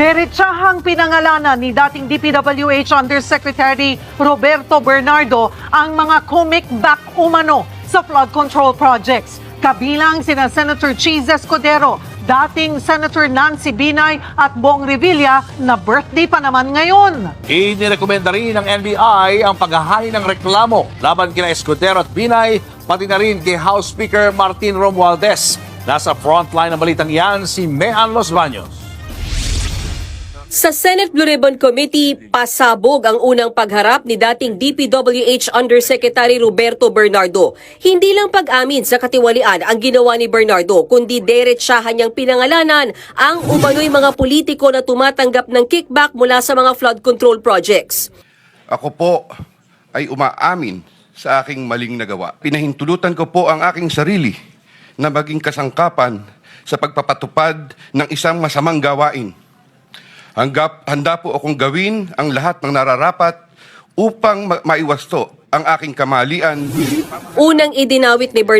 Diretsahang pinangalanan ni dating DPWH Undersecretary Roberto Bernardo ang mga comic back umano sa flood control projects. Kabilang sina Senator Cheese Escudero, dating Senator Nancy Binay at Bong Revilla na birthday pa naman ngayon. Inirekomenda rin ng NBI ang paghahain ng reklamo laban kina Escudero at Binay, pati na rin kay House Speaker Martin Romualdez. Nasa frontline ng balitang yan si Mehan Los Baños. Sa Senate Blue Ribbon Committee, pasabog ang unang pagharap ni dating DPWH Undersecretary Roberto Bernardo. Hindi lang pag-amin sa katiwalian ang ginawa ni Bernardo, kundi derechahan niyang pinangalanan ang umano'y mga politiko na tumatanggap ng kickback mula sa mga flood control projects. Ako po ay umaamin sa aking maling nagawa. Pinahintulutan ko po ang aking sarili na maging kasangkapan sa pagpapatupad ng isang masamang gawain. Hangga, handa po akong gawin ang lahat ng nararapat upang ma- maiwasto ang aking kamalian. Unang idinawit ni Bernardo